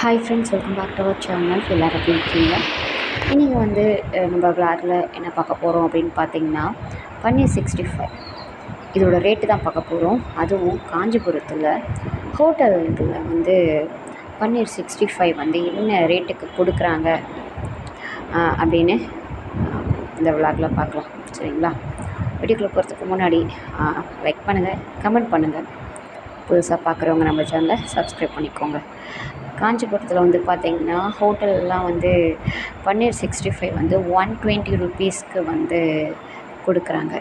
Hi friends welcome back to our channel எல்லோரும் எப்படி இருக்கீங்க? இன்றைக்கி வந்து நம்ம விளாட்ல என்ன பார்க்க போகிறோம் அப்படின்னு பார்த்தீங்கன்னா பன்னீர் சிக்ஸ்டி ஃபைவ் இதோட ரேட்டு தான் பார்க்க போகிறோம் அதுவும் காஞ்சிபுரத்தில் ஹோட்டல் இதில் வந்து பன்னீர் சிக்ஸ்டி ஃபைவ் வந்து என்ன ரேட்டுக்கு கொடுக்குறாங்க அப்படின்னு இந்த விளாக்ல பார்க்கலாம். சரிங்களா? வீடியோக்குள்ளே போகிறதுக்கு முன்னாடி லைக் பண்ணுங்கள் கமெண்ட் பண்ணுங்கள் புதுசாக பார்க்குறவங்க நம்ம சேனலை சப்ஸ்கிரைப் பண்ணிக்கோங்க. காஞ்சிபுரத்தில் வந்து பார்த்திங்கன்னா ஹோட்டல்லாம் வந்து பன்னீர் சிக்ஸ்டி ஃபைவ் வந்து ஒன் டுவெண்ட்டி ருபீஸ்க்கு வந்து கொடுக்குறாங்க.